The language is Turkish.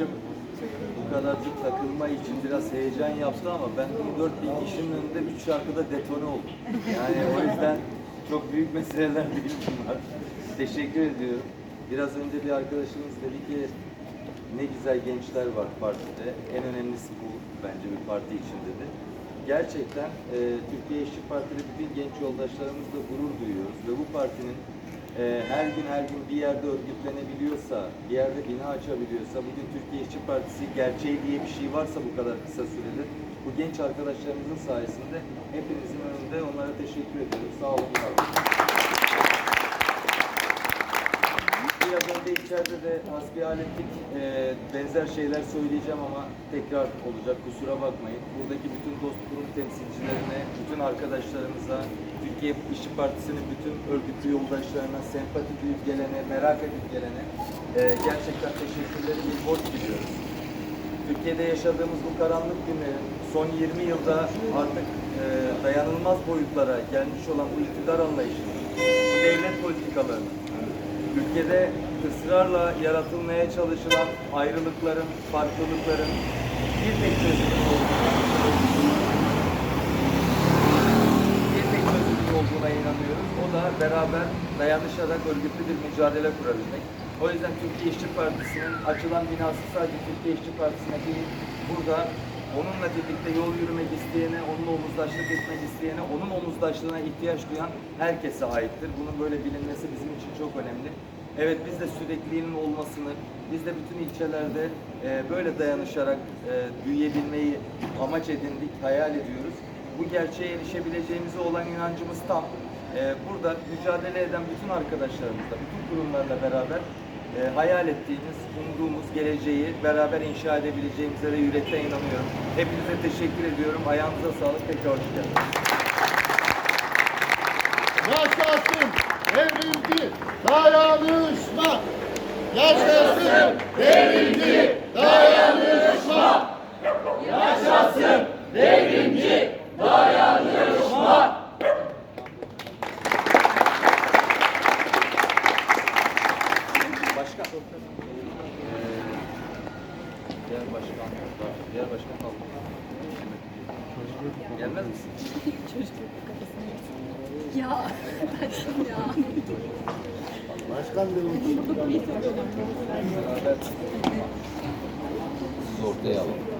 arkadaşım bu kadarcık takılma için biraz heyecan yaptı ama ben 4 bin kişinin önünde 3 şarkıda detone oldum. Yani o yüzden çok büyük meseleler değil bunlar. Teşekkür ediyorum. Biraz önce bir arkadaşımız dedi ki ne güzel gençler var partide. En önemlisi bu bence bir parti için dedi. Gerçekten e, Türkiye İşçi Partili bütün genç yoldaşlarımızla gurur duyuyoruz ve bu partinin e, her gün her gün bir yerde örgütlenebiliyorsa, bir yerde bina açabiliyorsa, bugün Türkiye İşçi Partisi gerçeği diye bir şey varsa bu kadar kısa sürede, bu genç arkadaşlarımızın sayesinde hepinizin önünde onlara teşekkür ediyorum. Sağ olun, var. Biraz önce içeride de hasbihal ettik. Ee, benzer şeyler söyleyeceğim ama tekrar olacak. Kusura bakmayın. Buradaki bütün dost kurum temsilcilerine, bütün arkadaşlarımıza, Türkiye İşçi Partisi'nin bütün örgütlü yoldaşlarına, sempati duyup gelene, merak edip gelene e, gerçekten teşekkürleri bir borç biliyoruz. Türkiye'de yaşadığımız bu karanlık günlerin son 20 yılda artık e, dayanılmaz boyutlara gelmiş olan bu iktidar anlayışını, bu devlet politikalarını, ülkede ısrarla yaratılmaya çalışılan ayrılıkların, farklılıkların bir tek çözümün bir tek çözümün olduğuna inanıyoruz. O da beraber dayanışarak örgütlü bir mücadele kurabilmek. O yüzden Türkiye İşçi Partisi'nin açılan binası sadece Türkiye İşçi Partisi'ne değil, burada onunla birlikte yol yürümek isteyene, onunla omuzdaşlık etmek isteyene, onun omuzdaşlığına ihtiyaç duyan herkese aittir. Bunun böyle bilinmesi bizim için çok önemli. Evet biz de sürekliliğinin olmasını, biz de bütün ilçelerde e, böyle dayanışarak e, büyüyebilmeyi amaç edindik, hayal ediyoruz. Bu gerçeğe erişebileceğimize olan inancımız tam. E, burada mücadele eden bütün arkadaşlarımızla, bütün kurumlarla beraber e, hayal ettiğimiz, umduğumuz geleceği beraber inşa edebileceğimize de yürekten inanıyorum. Hepinize teşekkür ediyorum. Ayağınıza sağlık. Tekrar hoş geldiniz. Yaşasın dayanışma. Yaşasın devrimci dayanışma. Yaşasın devrimci dayanışma. Başkan. Ee, diğer başkan. Diğer başkan kaldı. Gelmez misin? Ya açtım ya. Siz ortaya alın.